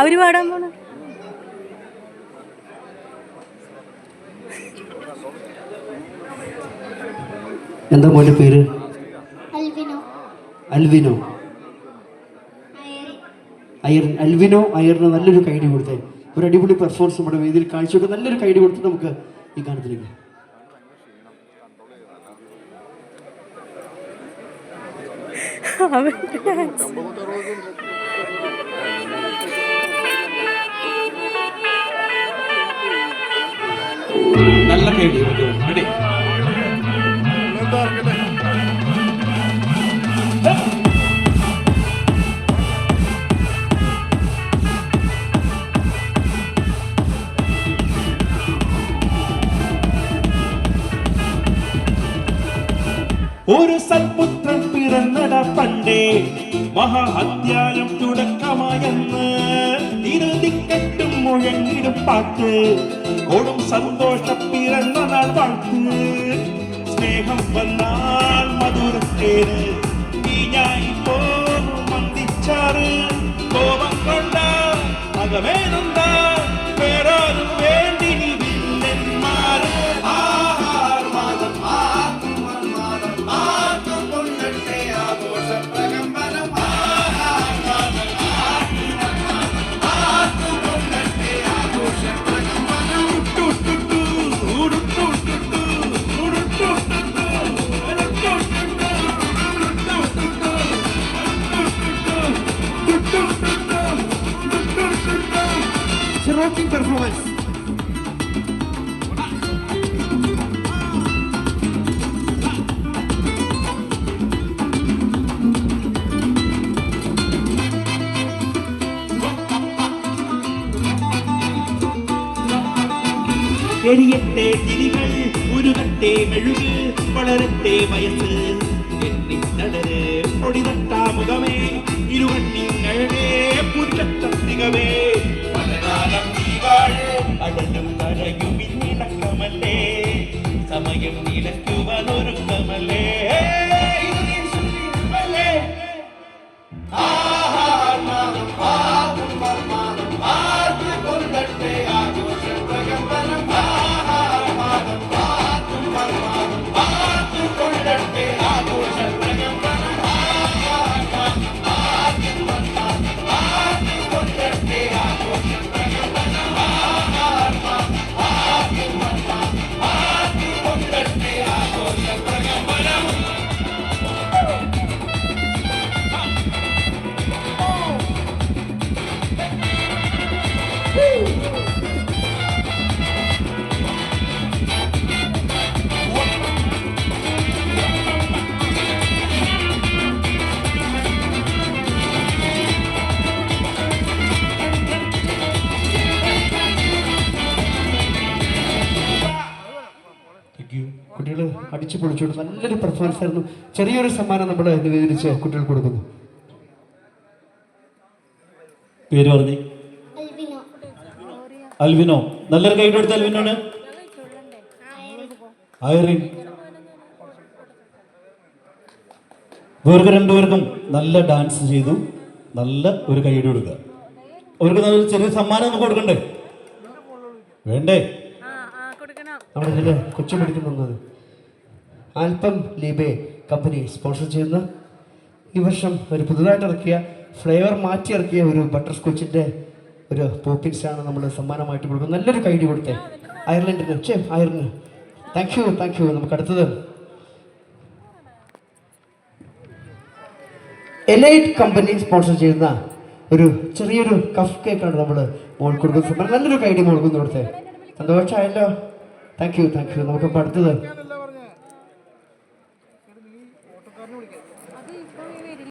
അവർ പാടാൻ പോണ. എന്താ മോന്റെ പേര്? അൽവിനോ. അയർ അൽവിനോ അയറിന് നല്ലൊരു കൈഡി കൊടുത്തേ. ഒരു അടിപൊളി പെർഫോമൻസ് നമ്മുടെ വേദിയിൽ കാഴ്ചയൊക്കെ നല്ലൊരു കൈഡി കൊടുത്ത് നമുക്ക് ഈ ഗാനത്തിലേക്ക്. അവൻ ഒരു സൽപുത്രൻ പിറന്നട പണ്ടേ. മഹാ അധ്യായം തുടക്കമായെന്ന്. ഇരുതിക്കെട്ടും മുഴങ്ങിടും പാട്ട്. കൊടും സന്തോഷ പിറന്നനാൾ പാട്ട് സ്നേഹം വന്നാൽ മധുരത്തേര് റോക്കിംഗ് performance. എരിയട്ടെ തിരികൾ ഉരുകട്ടെ മെഴുക് വളരട്ടെ വയസ്സ്. എണ്ണിത്തളര് പൊടിതട്ടാ മുഖമേ. ഇരുവണ്ണിങ്ങളേ പുരുഷത്തികമേ പലകാലം നീ വാഴ് അടലും കരയും ഇന്നിണക്കമല്ലേ. സമയം നിലയ്ക്കുവാനൊരുക്കമല്ലേ അടിച്ചു പൊളിച്ചോണ്ട് നല്ലൊരു പെർഫോമൻസ് ആയിരുന്നു. ചെറിയൊരു സമ്മാനം നമ്മൾ നിവേദിച്ച് കുട്ടികൾ കൊടുക്കുന്നു. പേര് പറഞ്ഞേ. അൽവിനോ നല്ലൊരു കൈ കൊടുത്ത അൽവിനോണ് ഐറിൻ ഇവർക്ക് രണ്ടുപേർക്കും നല്ല ഡാൻസ് ചെയ്തു. നല്ല ഒരു കൈയ്യടി കൊടുക്കുക. അവർക്ക് നല്ല ചെറിയ സമ്മാനം നമുക്ക് കൊടുക്കണ്ടേ? വേണ്ടേ? നമ്മുടെ ഇതിൽ കൊച്ചു പഠിക്കുന്നത് ആൽപ്പം ലീബെ കമ്പനി സ്പോൺസർ ചെയ്യുന്ന ഈ വർഷം ഒരു പുതുതായിട്ട് ഇറക്കിയ ഫ്ലേവർ മാറ്റി ഇറക്കിയ ഒരു ബട്ടർ സ്കോച്ചിന്റെ ഒരു പോപ്പിൻസാണ് നമ്മൾ സമ്മാനമായിട്ട് കൊടുക്കുന്നത്. നല്ലൊരു കൈഡി കൊടുത്തേ. അയർലൻഡിന്. ചേ Ireland. Thank you thank you നമുക്ക് അടുത്തത്. എലൈറ്റ് കമ്പനി സ്പോൺസർ ചെയ്യുന്ന ഒരു ചെറിയൊരു കഫ് കേക്കാണ് നമ്മൾ മോൾ കൊടുക്കുന്നത്. നല്ലൊരു കൈഡി മോൾ കൊടുത്തേ സന്തോഷമായല്ലോ. താങ്ക് യു താങ്ക് യു നമുക്കിപ്പോൾ അടുത്തത്.